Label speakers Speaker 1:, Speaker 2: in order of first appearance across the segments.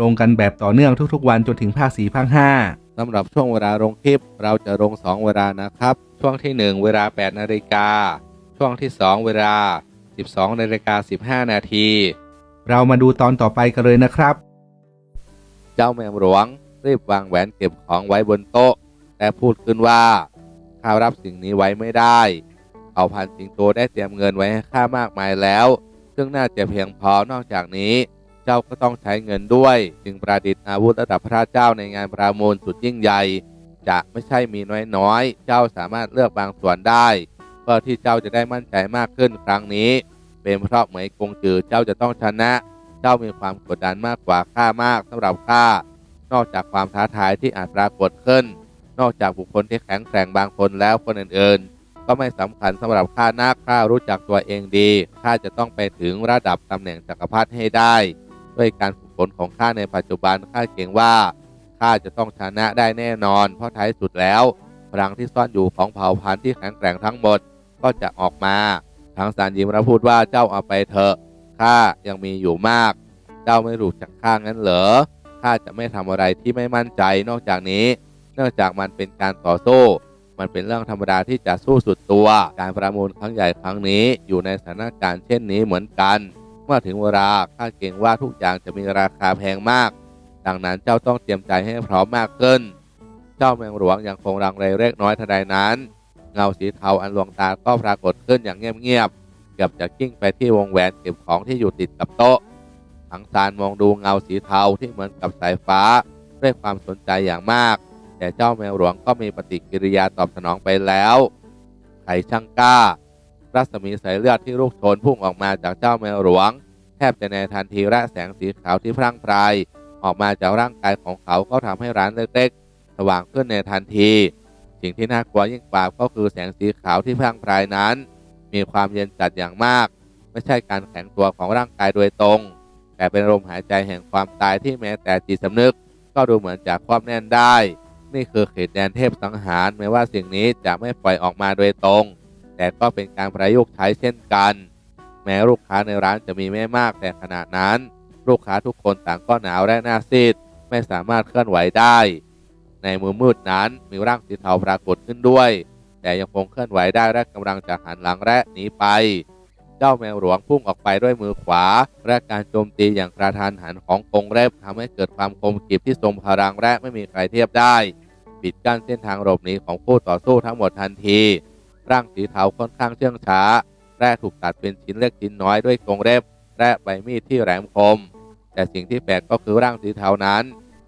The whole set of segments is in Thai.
Speaker 1: ลงกันแบบต่อเนื่องทุกๆ วันจนถึงภาค4ภาค5
Speaker 2: สำหรับช่วงเวลาลงคลิป เราจะลง 2 เวลานะครับ ช่วงที่ 1 เวลา 8 นาฬิกา ช่วงที่ 2 เวลา 12 นาฬิกา 15 นาที
Speaker 1: เรามาดูตอนต่อไปกันเลยนะครับ
Speaker 2: เจ้าแมวหลวง รีบวางแหวนเก็บของไว้บนโต๊ะ แต่พูดขึ้นว่า ข้ารับสิ่งนี้ไว้ไม่ได้เอาพันสิงโตได้เตรียมเงินไว้ให้ข้ามากมายแล้ว ซึ่งน่าจะเพียงพอนอกจากนี้ เจ้าก็ต้องใช้เงินด้วย จึงประดิษฐ์อาวุธระดับพระเจ้าในงานประมูลสุดยิ่งใหญ่ จะไม่ใช่มีน้อยๆ เจ้าสามารถเลือกบางส่วนได้ เพื่อที่เจ้าจะได้มั่นใจมากขึ้นครั้งนี้ เป็นเพราะเหมยกงจือเจ้าจะต้องชนะ เจ้ามีความกดดันมากกว่าข้ามากสำหรับข้านอกจากความท้าทายที่อาจปรากฏขึ้น นอกจากบุคคลที่แข็งแกร่งบางคนแล้วคนอื่นๆ ก็ไม่สำคัญสำหรับข้านักข้ารู้จักตัวเองดีข้าจะต้องไปถึงระดับตำแหน่งจักรพรรดิให้ได้ ด้วยการฝึกฝนของข้าในปัจจุบันข้าเก่งว่าข้าจะต้องชนะได้แน่นอน เพราะท้ายสุดแล้วพลังที่ซ่อนอยู่ของเผ่าพันธุ์ที่แข็งแกร่งทั้งหมดก็จะออกมาทางสารยิมและพูดว่าเจ้าเอาไปเถอะข้ายังมีอยู่มาก เจ้าไม่รู้จักข้างั้นเหรอข้าจะไม่ทำอะไรที่ไม่มั่นใจนอกจากนี้ เนื่องจากมันเป็นการต่อสู้ มันเป็นเรื่องธรรมดาที่จะสู้สุดตัว การประมูลครั้งใหญ่ครั้งนี้อยู่ในสถานการณ์เช่นนี้เหมือนกัน มื่อถึงเวลาข้าเกรงว่าทุกอย่างจะมีราคาแพงมาก ดังนั้นเจ้าต้องเตรียมใจให้พร้อมมากขึ้น เจ้าแมงหลวงยังคงรังเลเล็กน้อยทันใดนั้น เงาสีเทาอันลวงตาก็ปรากฏขึ้นอย่างเงียบๆเกือบจะกิ้งไปที่วงแหวนเก็บของที่อยู่ติดกับโต๊ะทังซานมองดูเงาสีเทาที่เหมือนกับสายฟ้า ด้วยความสนใจอย่างมาก แต่เจ้าแมวหลวงก็มีปฏิกิริยาตอบสนองไปแล้วไข่ช่างกล้า รัศมีสายเลือดที่ลูกโชนพุ่งออกมาจากเจ้าแมวหลวง แทบจะในทันทีและแสงสีขาวที่พรั่งพรายออกมาจากร่างกายของเขาก็ทำให้ร้านเล็กๆ สว่างขึ้นในทันที สิ่งที่น่ากลัวยิ่งกว่าก็คือแสงสีขาวที่พรั่งพรายนั้น มีความเย็นจัดอย่างมาก ไม่ใช่การแข็งตัวของร่างกายโดยตรง แต่เป็นลมหายใจแห่งความตายที่แม้แต่จิตสำนึก ก็ดูเหมือนจะครอบแน่นได้ นี่คือเขตแดนเทพสังหารแม้ว่าสิ่งนี้จะไม่ปล่อยออกมาโดยตรง แต่ก็เป็นการประยุกต์ใช้เช่นกัน แม้ลูกค้าในร้านจะมีไม่มากแต่ขณะนั้น ลูกค้าทุกคนต่างก็หนาวและหน้าซีดไม่สามารถเคลื่อนไหวได้ ในมือมืดนั้นมีร่างสีเทาปรากฏขึ้นด้วย แต่ยังคงเคลื่อนไหวได้และกำลังจะหันหลังและหนีไป เจ้าแมวหลวงพุ่งออกไปด้วยมือขวา และการโจมตีอย่างกระทันหันของกงเล็บทำให้เกิดความคมกริบที่ทรงพลังและไม่มีใครเทียบได้ ปิดกั้นเส้นทางหลบหนีของผู้ต่อสู้ทั้งหมดทันที ร่างสีเทาค่อนข้างเชื่องช้าและถูกตัดเป็นชิ้นเล็กชิ้นน้อยด้วยกรงเล็บและใบมีดที่แหลมคม แต่สิ่งที่แปลกก็คือร่างสีเทานั้น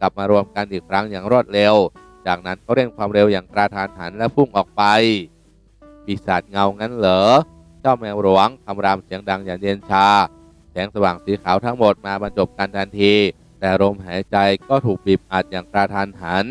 Speaker 2: กลับมารวมกันอีกครั้งอย่างรวดเร็ว จากนั้นก็เร่งความเร็วอย่างกระทันหันและพุ่งออกไป ปีศาจเงางั้นเหรอ เจ้าแมวหลวงคำรามเสียงดังอย่างเย็นชา แสงสว่างสีขาวทั้งหมดมาบรรจบกันทันที แต่ลมหายใจก็ถูกบีบอัดอย่างกระทันหัน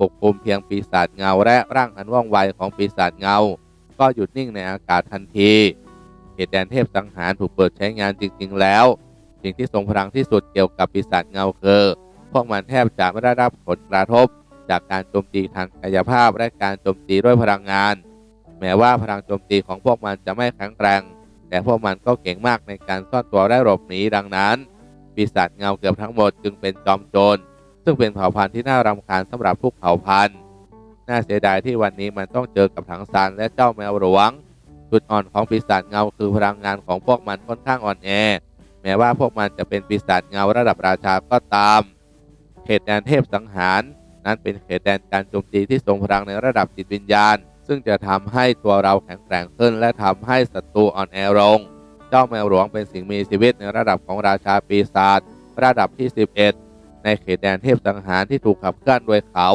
Speaker 2: ปกคลุมเพียงปีศาจเงาและร่างอันว่องไวของปีศาจเงา ก็หยุดนิ่งในอากาศทันทีเหตุแดนเทพสังหารถูกเปิดใช้งานจริง ๆ แล้ว สิ่งที่ทรงพลังที่สุดเกี่ยวกับปีศาจเงาคือพวกมันแทบจะไม่ได้รับผลกระทบ จากการโจมตีทางกายภาพและการโจมตีด้วยพลังงาน แม้ว่าพลังโจมตีของพวกมันจะไม่แข็งแรง แต่พวกมันก็เก่งมากในการซ่อนตัวและหลบหนีดังนั้น ปีศาจเงาเกือบทั้งหมดจึงเป็นจอมโจรซึ่งเป็นเผ่าพันธุ์ที่น่ารำคาญสำหรับทุกเผ่าพันธุ์ น่าเสียดายที่วันนี้มันต้องเจอกับถังซานและเจ้าแมวหลวงจุดอ่อนของปีศาจเงาคือพลังงานของพวกมันค่อนข้างอ่อนแอ แม้ว่าพวกมันจะเป็นปีศาจเงาระดับราชาก็ตาม เขตแดนเทพสังหาร นั้นเป็นเขตแดนการโจมตีที่ทรงพลังในระดับจิตวิญญาณ ซึ่งจะทำให้ตัวเราแข็งแกร่งขึ้น และทำให้ศัตรูอ่อนแอลง เจ้าแมวหลวงเป็นสิ่งมีชีวิตในระดับของราชาปีศาจระดับที่ 11 ในเขตแดนเทพสังหารที่ถูกขับเคลื่อนโดยเขา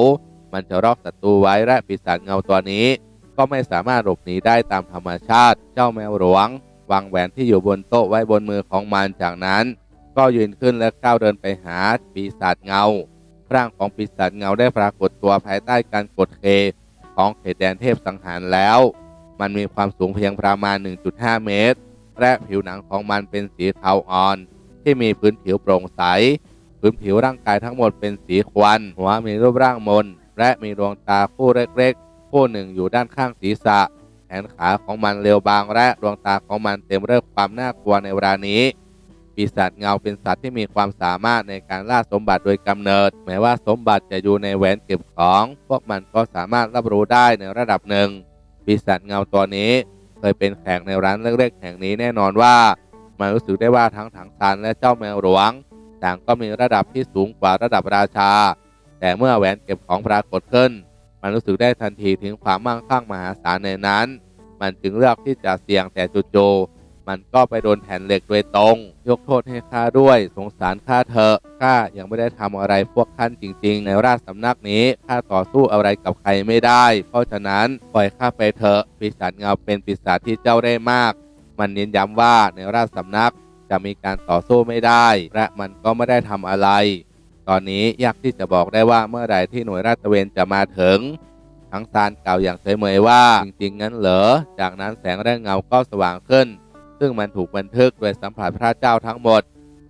Speaker 2: มันจะรอกศัตรูไว้และปีศาจเงาตัวนี้ ก็ไม่สามารถหลบหนีได้ตามธรรมชาติ เจ้าแมวหลวง วางแหวนที่อยู่บนโต๊ะไว้บนมือของมันจากนั้น ก็ยืนขึ้นและก้าวเดินไปหาปีศาจเงาร่างของปีศาจเงาได้ปรากฏตัวภายใต้การกดเคของเขตแดนเทพสังหารแล้ว มันมีความสูงเพียงประมาณ 1.5 เมตร และผิวหนังของมันเป็นสีเทาอ่อน ที่มีพื้นผิวโปร่งใส พื้นผิวร่างกายทั้งหมดเป็นสีควัน หัวมีรูปร่างมน และมีดวงตาคู่เล็กๆ คู่หนึ่งอยู่ด้านข้างศีรษะ แขนขาของมันเรียวบางและดวงตาของมันเต็มไปด้วยความน่ากลัวในเวลานี้ปีศาจเงาเป็นสัตว์ที่มีความสามารถในการล่าสมบัติโดยกำเนิด แม้ว่าสมบัติจะอยู่ในแหวนเก็บของ พวกมันก็สามารถรับรู้ได้ในระดับหนึ่งปีศาจเงาตัวนี้เคยเป็นแขกในร้านเล็กๆแห่งนี้แน่นอนว่า มันรู้สึกได้ว่าทั้งถังซานและเจ้าแมวหลวง ต่างก็มีระดับที่สูงกว่าระดับราชา แต่เมื่อแหวนเก็บของปรากฏขึ้น มันรู้สึกได้ทันทีถึงความมั่งคั่งมหาศาลในนั้น มันจึงเลือกที่จะเสี่ยงแต่จู่ๆมันก็ไปโดนแผ่นเหล็กโดยตรง ยกโทษให้ข้าด้วย สงสารข้าเถอะข้ายังไม่ได้ทำอะไรพวกท่านจริง ๆ ในราชสำนักนี้ข้าต่อสู้อะไรกับใครไม่ได้ เพราะฉะนั้นปล่อยข้าไปเถอะปีศาจเงาเป็นปีศาจที่เจ้าได้มาก มันเน้นย้ำว่าในราชสำนักจะมีการต่อสู้ไม่ได้ และมันก็ไม่ได้ทำอะไร ตอนนี้ยากที่จะบอกได้ว่าเมื่อใดที่หน่วยราตระเวนจะมาถึง ทั้งซานกล่าวอย่างเฉยเมยว่า จริงๆ งั้นเหรอ จากนั้นแสงและเงาก็สว่างขึ้น ซึ่งมันถูกบันทึกโดยสัมผัสพระเจ้าทั้งหมด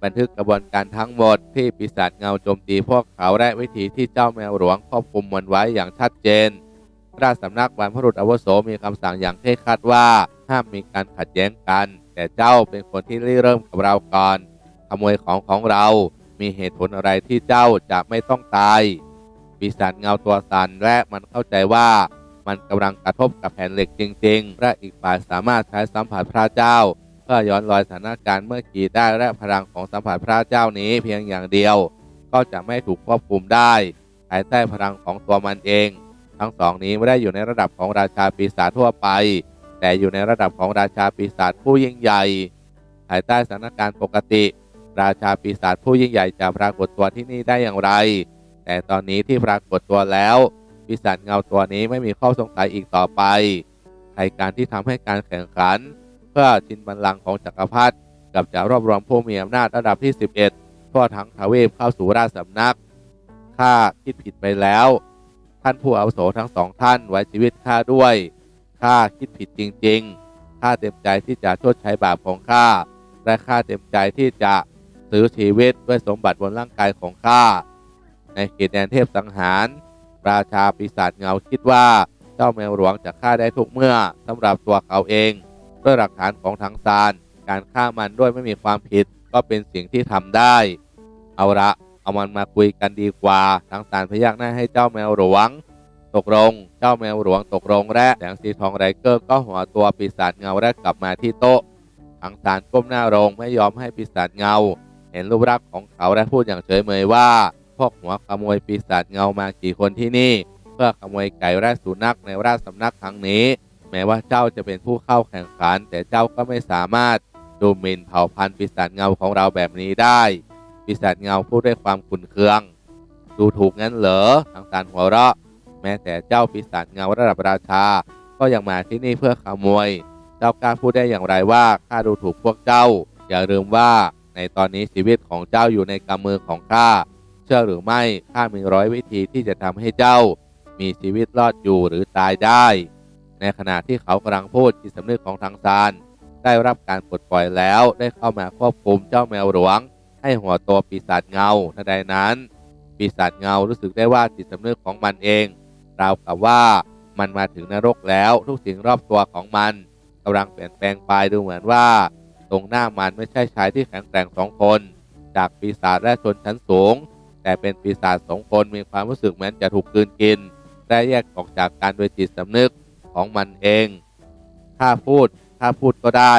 Speaker 2: บันทึกกระบวนการทั้งหมด ที่ปีศาจเงาโจมตีพวกเขาและวิธีที่เจ้าแมวหลวงควบคุมมันไว้อย่างชัดเจน ราชสำนักบรรพบุรุษอาวุโสมีคำสั่งอย่างเคร่งครัดว่าห้ามมีการขัดแย้งกัน แต่เจ้าเป็นคนที่ริเริ่มกับเราก่อนขโมยของของเรา มีเหตุผลอะไรที่เจ้าจะไม่ต้องตายปีศาจเงาตัวสั่นและมันเข้าใจว่ามันกำลังกระทบกับแผ่นเหล็กจริง ๆ และอีกฝ่ายสามารถใช้สัมผัสพระเจ้า เพื่อย้อนรอยสถานการณ์เมื่อกี้ได้และพลังของสัมผัสพระเจ้านี้เพียงอย่างเดียว ก็จะไม่ถูกควบคุมได้ภายใต้พลังของตัวมันเอง ทั้งสองนี้ไม่ได้อยู่ในระดับของราชาปีศาจทั่วไป แต่อยู่ในระดับของราชาปีศาจผู้ยิ่งใหญ่ภายใต้สถานการณ์ปกติ ราชาปีศาจผู้ยิ่งใหญ่จะปรากฏตัวที่นี่ได้อย่างไร แต่ตอนนี้ที่ปรากฏตัวแล้ว ปีศาจเงาตัวนี้ไม่มีข้อสงสัยอีกต่อไปใครการที่ทำให้การแข่งขัน เพื่อชินบัลลังก์ของจักรพรรดิกับจะรวบรวมผู้มีอำนาจระดับที่ 11ทั่วทั้งทวีปเข้าสู่ราชสำนักข้าคิดผิดไปแล้ว ท่านผู้อาวุโสทั้งสองท่านไว้ชีวิตข้าด้วยข้าคิดผิดจริง ๆข้าเต็มใจที่จะชดใช้บาปของข้าและข้าเต็มใจที่จะ ซื้อชีวิตด้วยสมบัติบนร่างกายของข้า ในเขตแดนเทพสังหาร ราชาปีศาจเงาคิดว่าเจ้าแมวหลวงจะฆ่าได้ทุกเมื่อสำหรับตัวเขาเอง ด้วยหลักฐานของทางซานการฆ่ามันด้วยไม่มีความผิดก็เป็นสิ่งที่ทำได้ เอาละเอามันมาคุยกันดีกว่าทางซานพยักหน้าให้เจ้าแมวหลวง ตกลง เจ้าแมวหลวงตกลงและแสงสีทองไรเกอร์ก็หัวตัวปีศาจเงาแรกกลับมาที่โต๊ะทางซานก้มหน้าลงไม่ยอมให้ปีศาจเงา เห็นรูปรักษ์ของเขาและพูดอย่างเฉยเมยว่า พวกหัวขโมยปีศาจเงามากี่คนที่นี่ เพื่อขโมยไก่และสุนัขในราชสำนักครั้งนี้ แม้ว่าเจ้าจะเป็นผู้เข้าแข่งขัน แต่เจ้าก็ไม่สามารถดูหมิ่นเผ่าพันธุ์ปีศาจเงาของเราแบบนี้ได้ ปีศาจเงาพูดด้วยความขุนเคือง ดูถูกงั้นเหรอทางสารหัวเราะ แม้แต่เจ้าปีศาจเงาระดับราชา ก็ยังมาที่นี่เพื่อขโมย เจ้ากล้าพูดได้อย่างไรว่าข้าดูถูกพวกเจ้า อย่าลืมว่า ในตอนนี้ชีวิตของเจ้าอยู่ในกำมือของข้า เชื่อหรือไม่ข้ามีร้อยวิธีที่จะทำให้เจ้า มีชีวิตรอดอยู่หรือตายได้ ในขณะที่เขากำลังพูดจิตสำนึกของทางซานได้รับการปลดปล่อยแล้วได้เข้ามาควบคุมเจ้าแมวหลวง ให้หัวโตปีศาจเงาทันใดนั้น ปีศาจเงารู้สึกได้ว่าจิตสำนึกของมันเองราวกับว่ามันมาถึงนรกแล้วทุกสิ่งรอบตัวของมันกำลังเปลี่ยนแปลงไปดูเหมือนว่า ตรงหน้ามันไม่ใช่ชายที่แข็งแกร่งสองคน จากปีศาจและชนชั้นสูง แต่เป็นปีศาจสองคนมีความรู้สึกเหมือนจะถูกกืนกิน และแยกออกจากการโดยจิตสำนึกของมันเอง ถ้าพูดถ้าพูดก็ได้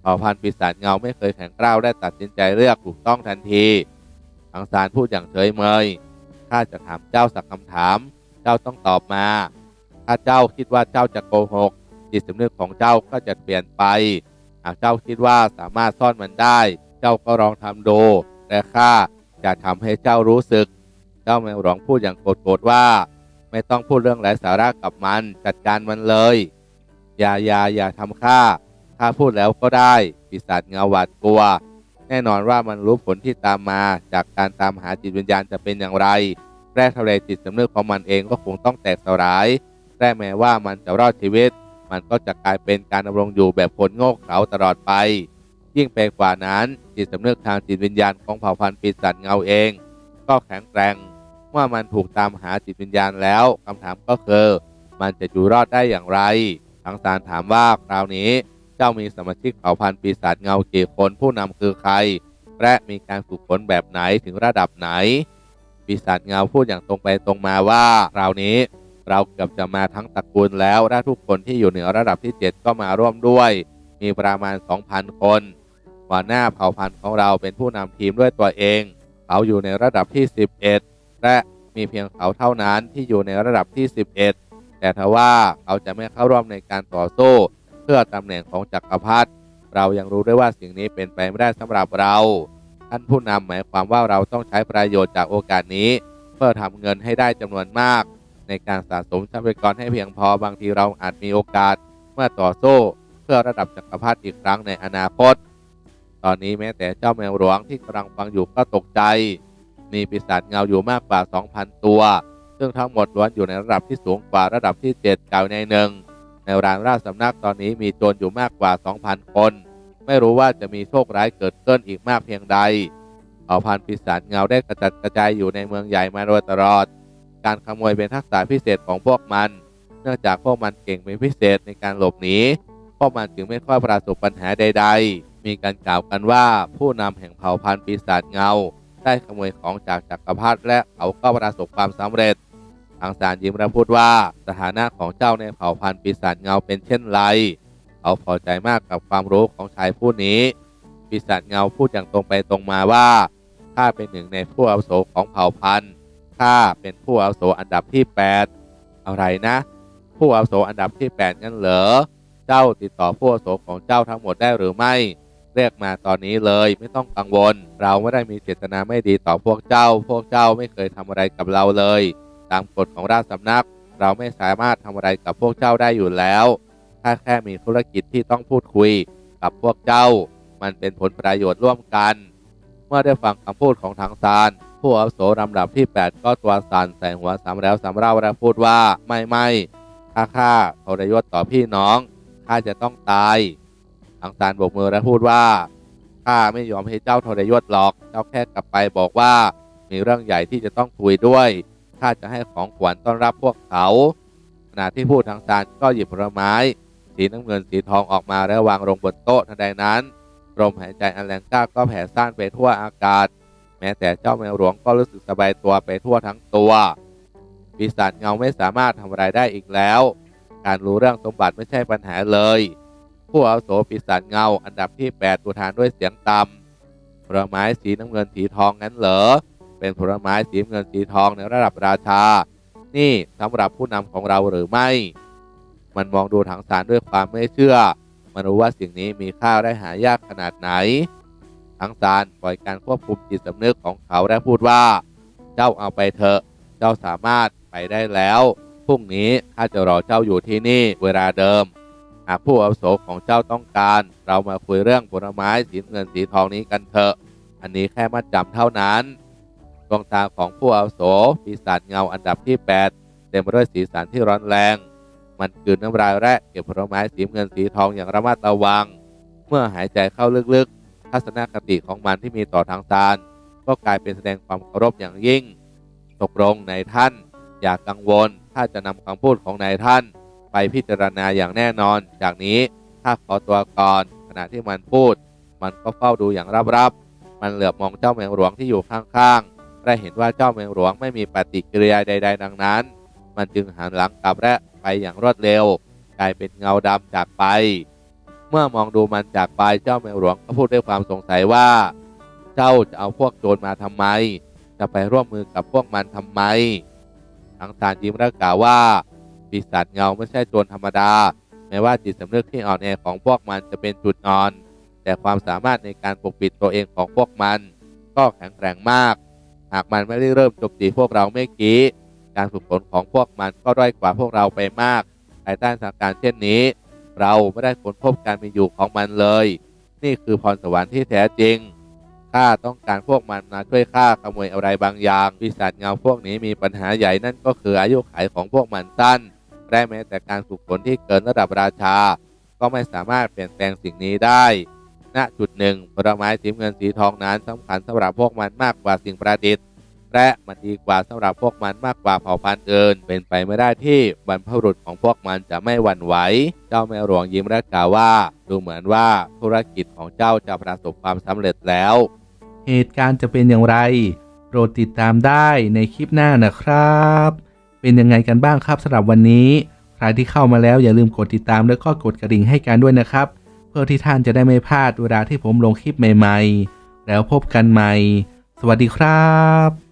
Speaker 2: เผ่าพันธุ์ปีศาจเงาไม่เคยแข็งกร้าวและตัดสินใจเลือกถูกต้องทันทีทางสารพูดอย่างเฉยเมย ข้าจะถามเจ้าสักคำถาม เจ้าต้องตอบมา ถ้าเจ้าคิดว่าเจ้าจะโกหก จิตสำนึกของเจ้าก็จะเปลี่ยนไป หากเจ้าคิดว่าสามารถซ่อนมันได้ เจ้าก็ลองทำดูแต่ข้าจะทำให้เจ้ารู้สึก เจ้าแมวหลวงพูดอย่างโกรธว่า ไม่ต้องพูดเรื่องไร้สาระกับมัน จัดการมันเลย อย่าอย่าอย่าทำข้าข้าพูดแล้วก็ได้ปีศาจเงาหวาดกลัว แน่นอนว่ามันรู้ผลที่ตามมาจากการตามหาจิตวิญญาณจะเป็นอย่างไรแร่ทะเลจิตสำนึกของมันเองก็คงต้องแตกสลายแร่แม้ว่ามันจะรอดชีวิต มันก็จะกลายเป็นการดำรงอยู่แบบคนโง่เขลาตลอดไป ยิ่งไปกว่านั้นจิตสำนึกทางจิตวิญญาณของเผ่าพันธุ์ปีศาจเงาเอง ก็แข็งแกร่งเมื่อมันถูกตามหาจิตวิญญาณแล้วคำถามก็คือ มันจะอยู่รอดได้อย่างไรทางสารถามว่าคราวนี้เจ้ามีสมาชิกเผ่าพันธุ์ปีศาจเงากี่คนผู้นำคือใคร และมีการฝึกฝนแบบไหนถึงระดับไหน ปีศาจเงาพูดอย่างตรงไปตรงมาว่าคราวนี้ เราเกือบจะมาทั้งตระกูลแล้วและทุกคนที่อยู่เหนือระดับที่ 7 ก็มาร่วมด้วย มีประมาณ 2,000 คนหัวหน้าเผ่าพันธุ์ของเราเป็นผู้นำทีมด้วยตัวเอง เขาอยู่ในระดับที่ 11 และมีเพียงเขาเท่านั้นที่อยู่ในระดับที่ 11 แต่ทว่าเขาจะไม่เข้าร่วมในการต่อสู้เพื่อตำแหน่งของจักรพรรดิเรายังรู้ด้วยว่าสิ่งนี้เป็นไปไม่ได้สำหรับเราท่านผู้นำหมายความว่าเราต้องใช้ประโยชน์จากโอกาสนี้ เพื่อทำเงินให้ได้จำนวนมาก ในการสะสมทรัพยากรให้เพียงพอบางทีเราอาจมีโอกาสเมื่อต่อสู้เพื่อระดับจักรพรรดิอีกครั้งในอนาคต ตอนนี้แม้แต่เจ้าแมวหลวงที่กำลังฟังอยู่ก็ตกใจ มีปีศาจเงาอยู่มากกว่า 2,000 ตัว ซึ่งทั้งหมดล้วนอยู่ในระดับที่สูงกว่าระดับที่7กล่าวในหนึ่งในร้านราชสำนักตอนนี้มีโจรอยู่มากกว่า 2,000 คน ไม่รู้ว่าจะมีโชคร้ายเกิดขึ้นอีกมากเพียงใดเผ่าพันธุ์ปีศาจเงาได้กระจัดกระจายอยู่ในเมืองใหญ่มาโดยตลอด การขโมยเป็นทักษะพิเศษของพวกมัน เนื่องจากพวกมันเก่งเป็นพิเศษในการหลบหนีพวกมันจึงไม่ค่อยประสบปัญหาใด ๆ มีการกล่าวกันว่าผู้นำแห่งเผ่าพันธุ์ปีศาจเงา ได้ขโมยของจากจักรพรรดิและเขาก็ประสบความสำเร็จทางสารยิ้มและพูดว่าสถานะของเจ้าในเผ่าพันธุ์ปีศาจเงาเป็นเช่นไรเขาพอใจมากกับความรู้ของชายผู้นี้ ปีศาจเงาพูดอย่างตรงไปตรงมาว่าข้าเป็นหนึ่งในผู้อาวุโสของเผ่าพันธุ์ ข้าเป็นผู้อาวุโสอันดับที่ 8 อะไรนะ ผู้อาวุโสอันดับที่ 8 งั้นเหรอ เจ้าติดต่อผู้อาวุโสของเจ้าทั้งหมดได้หรือไม่ เรียกมาตอนนี้เลยไม่ต้องกังวล เราไม่ได้มีเจตนาไม่ดีต่อพวกเจ้า พวกเจ้าไม่เคยทำอะไรกับเราเลย ตามกฎของราชสำนัก เราไม่สามารถทำอะไรกับพวกเจ้าได้อยู่แล้ว ถ้าแค่มีธุรกิจที่ต้องพูดคุยกับพวกเจ้า มันเป็นผลประโยชน์ร่วมกัน เมื่อได้ฟังคำพูดของทางซาน ผู้อาวุโสลำดับที่ 8 ก็ตัวสั่นใส่หัวสามแล้วสามเล่าและพูดว่าไม่ไม่ข้าข้าทรยศต่อพี่น้องข้าจะต้องตายทางซานโบกมือและพูดว่าข้าไม่ยอมให้เจ้าทรยศหรอกเจ้าแค่กลับไปบอกว่ามีเรื่องใหญ่ที่จะต้องคุยด้วยข้าจะให้ของขวัญต้อนรับพวกเขาขณะที่พูดทางซานก็หยิบผลไม้ สีน้ำเงินสีทองออกมาและวางลงบนโต๊ะทันใดนั้นลมหายใจอันแรงกล้าก็แผ่ซ่านไปทั่วอากาศ แม้แต่เจ้าแมวหลวงก็รู้สึกสบายตัวไปทั่วทั้งตัวปีศาจเงาไม่สามารถทำอะไรได้อีกแล้ว การรู้เรื่องสมบัติไม่ใช่ปัญหาเลย ผู้อาวุโสปีศาจเงาอันดับที่8ตัวทานด้วยเสียงต่ำผลไม้สีน้ำเงินสีทองงั้นเหรอเป็นผลไม้สีเงินสีทองในระดับราชา นี่สำหรับผู้นำของเราหรือไม่ มันมองดูถังสารด้วยความไม่เชื่อ มันรู้ว่าสิ่งนี้มีค่าและหายากขนาดไหน ทั้งสารปล่อยการควบคุมจิตสำนึกของเขาและพูดว่า เจ้าเอาไปเถอะ เจ้าสามารถไปได้แล้วพรุ่งนี้ข้าจะรอเจ้าอยู่ที่นี่เวลาเดิม หากผู้อาวุโสของเจ้าต้องการ เรามาคุยเรื่องผลไม้สีเงินสีทองนี้กันเถอะ อันนี้แค่มัดจำเท่านั้นดวงตาของผู้อาวุโสปีศาจเงาอันดับที่ 8 เต็มไปด้วยสีสันที่ร้อนแรง มันกืนน้ำลายและเก็บผลไม้สีเงินสีทองอย่างระมัดระวัง เมื่อหายใจเข้าลึกๆ ทัศนคติของมันที่มีต่อทางซานก็กลายเป็นแสดงความเคารพอย่างยิ่ง ตกลงนายท่าน อย่ากกังวล ถ้าจะนำคำพูดของนายท่าน ไปพิจารณาอย่างแน่นอน จากนี้ถ้าขอตัวก่อนขณะที่มันพูด มันก็เฝ้าดูอย่างรับๆมันเหลือบมองเจ้าแมวหลวงที่อยู่ข้างๆได้เห็นว่าเจ้าแมวหลวงไม่มีปฏิกิริยาใด ๆ ดังนั้น มันจึงหันหลังกลับและไปอย่างรวดเร็ว กลายเป็นเงาดำจากไป เมื่อมองดูมันจากไปเจ้าแมวหลวงก็พูดด้วยความสงสัยว่า เจ้าจะเอาพวกโจรมาทำไม จะไปร่วมมือกับพวกมันทำไมทางสารยิ้มและกล่าวว่าปีศาจเงาไม่ใช่โจรธรรมดา แม้ว่าจิตสำนึกที่อ่อนแอของพวกมันจะเป็นจุดอ่อน แต่ความสามารถในการปกปิดตัวเองของพวกมัน ก็แข็งแกร่งมาก หากมันไม่ได้เริ่มโจมตีพวกเราเมื่อกี้ การฝึกฝนของพวกมันก็ด้อยกว่าพวกเราไปมากภายใต้สถานการณ์เช่นนี้ เราไม่ได้ค้นพบการมีอยู่ของมันเลย นี่คือพรสวรรค์ที่แท้จริงข้าต้องการพวกมันมาช่วยข้าขโมยอะไรบางอย่างปีศาจเงาพวกนี้มีปัญหาใหญ่นั่นก็คืออายุขัยของพวกมันสั้นและแม้แต่การฝึกฝนที่เกินระดับราชา ก็ไม่สามารถเปลี่ยนแปลงสิ่งนี้ได้ ณจุดหนึ่งผลไม้สีเงินสีทองนั้นสำคัญสำหรับพวกมันมากกว่าสิ่งประดิษฐ์ และมันดีกว่าสำหรับพวกมันมากกว่าเผ่าพันธุ์อื่น เป็นไปไม่ได้ที่บรรพบุรุษของพวกมันจะไม่หวั่นไหว เจ้าแมวหลวงยิ้มและกล่าวว่า ดูเหมือนว่าธุรกิจของเจ้าจะประสบความสำเร็จแล้ว
Speaker 1: เหตุการณ์จะเป็นอย่างไร โปรดติดตามได้ในคลิปหน้านะครับ เป็นยังไงกันบ้างครับสำหรับวันนี้ ใครที่เข้ามาแล้วอย่าลืมกดติดตามแล้วก็กดกระดิ่งให้กันด้วยนะครับ เพื่อที่ท่านจะได้ไม่พลาดเวลาที่ผมลงคลิปใหม่ ๆ แล้วพบกันใหม่สวัสดีครับ